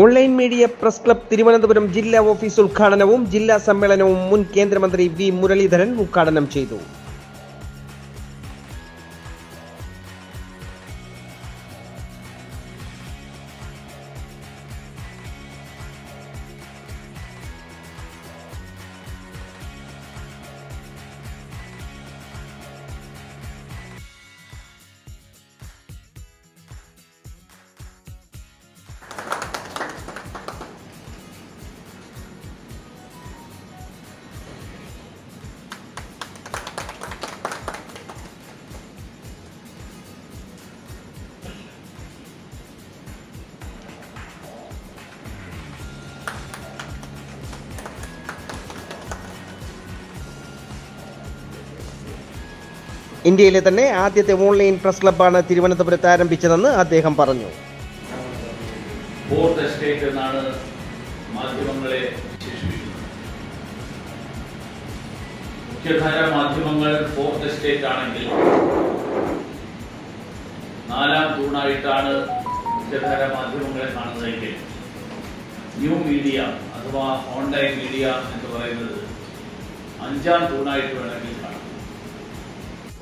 Online media press club Thiruvananthapuram ജില്ലാ office ഉദ്ഘാടനവും ജില്ലാ സമ്മേളനവും മുൻ കേന്ദ്രമന്ത്രി വി മുരളീധരൻ ഉദ്ഘാടനം ചെയ്തു. ഇന്ത്യയിലെ തന്നെ ആദ്യത്തെ ഓൺലൈൻ പ്രസ് ക്ലബ്ബാണ് തിരുവനന്തപുരത്ത് ആരംഭിച്ചതെന്ന് അദ്ദേഹം പറഞ്ഞു. മാധ്യമങ്ങളെ മാധ്യമങ്ങൾ ഫോർത്ത് എസ്റ്റേറ്റ് ആണെങ്കിൽ നാലാം തൂണായിട്ടാണ് മുഖ്യധാര മാധ്യമങ്ങളെ കാണുന്നതെങ്കിൽ ന്യൂ മീഡിയ അഥവാ ഓൺലൈൻ മീഡിയ എന്ന് പറയുന്നത് അഞ്ചാം തൂണായിട്ട് വേണമെങ്കിൽ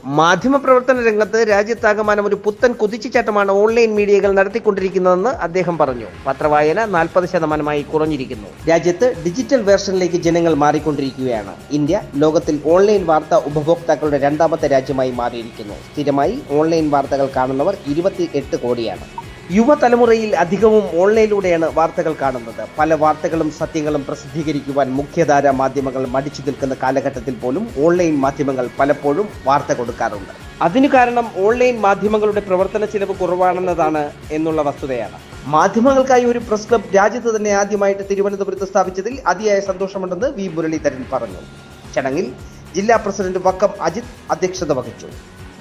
മാധ്യമപ്രവർത്തന രംഗത്ത് രാജ്യത്താകമാനം ഒരു പുത്തൻ കുതിച്ചുചാട്ടമാണ് ഓൺലൈൻ മീഡിയകൾ നടത്തിക്കൊണ്ടിരിക്കുന്നതെന്ന് അദ്ദേഹം പറഞ്ഞു. പത്രവായന നാൽപ്പത് ശതമാനമായി കുറഞ്ഞിരിക്കുന്നു. രാജ്യത്ത് ഡിജിറ്റൽ വേർഷനിലേക്ക് ജനങ്ങൾ മാറിക്കൊണ്ടിരിക്കുകയാണ്. ഇന്ത്യ ലോകത്തിൽ ഓൺലൈൻ വാർത്താ ഉപഭോക്താക്കളുടെ രണ്ടാമത്തെ രാജ്യമായി മാറിയിരിക്കുന്നു. സ്ഥിരമായി ഓൺലൈൻ വാർത്തകൾ കാണുന്നവർ ഇരുപത്തി കോടിയാണ്. യുവതലമുറയിൽ അധികവും ഓൺലൈനിലൂടെയാണ് വാർത്തകൾ കാണുന്നത്. പല വാർത്തകളും സത്യങ്ങളും പ്രസിദ്ധീകരിക്കുവാൻ മുഖ്യധാര മാധ്യമങ്ങൾ മടിച്ചു നിൽക്കുന്ന കാലഘട്ടത്തിൽ പോലും ഓൺലൈൻ മാധ്യമങ്ങൾ പലപ്പോഴും വാർത്ത കൊടുക്കാറുണ്ട്. അതിനു കാരണം ഓൺലൈൻ മാധ്യമങ്ങളുടെ പ്രവർത്തന ചിലവ് കുറവാണെന്നതാണ് എന്നുള്ള വസ്തുതയാണ്. മാധ്യമങ്ങൾക്കായി ഒരു പ്രസ് ക്ലബ് രാജ്യത്ത് തന്നെ ആദ്യമായിട്ട് തിരുവനന്തപുരത്ത് സ്ഥാപിച്ചതിൽ അതിയായ സന്തോഷമുണ്ടെന്ന് വി മുരളീധരൻ പറഞ്ഞു. ചടങ്ങിൽ ജില്ലാ പ്രസിഡന്റ് വക്കം അജിത് അധ്യക്ഷത വഹിച്ചു.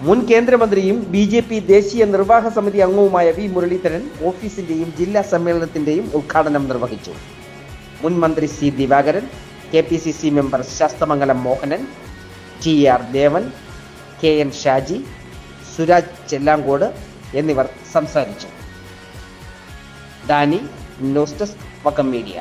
മുൻ കേന്ദ്രമന്ത്രിയും ബി ജെ പി ദേശീയ നിർവാഹക സമിതി അംഗവുമായ വി മുരളീധരൻ ഓഫീസിന്റെയും ജില്ലാ സമ്മേളനത്തിന്റെയും ഉദ്ഘാടനം നിർവഹിച്ചു. മുൻ മന്ത്രി C Divakaran K P C C member Sasthamangalam Mohanan T R Devan K N Shaji Suraj Chellankode എന്നിവർ സംസാരിച്ചു. Dani news desk Vakkom media.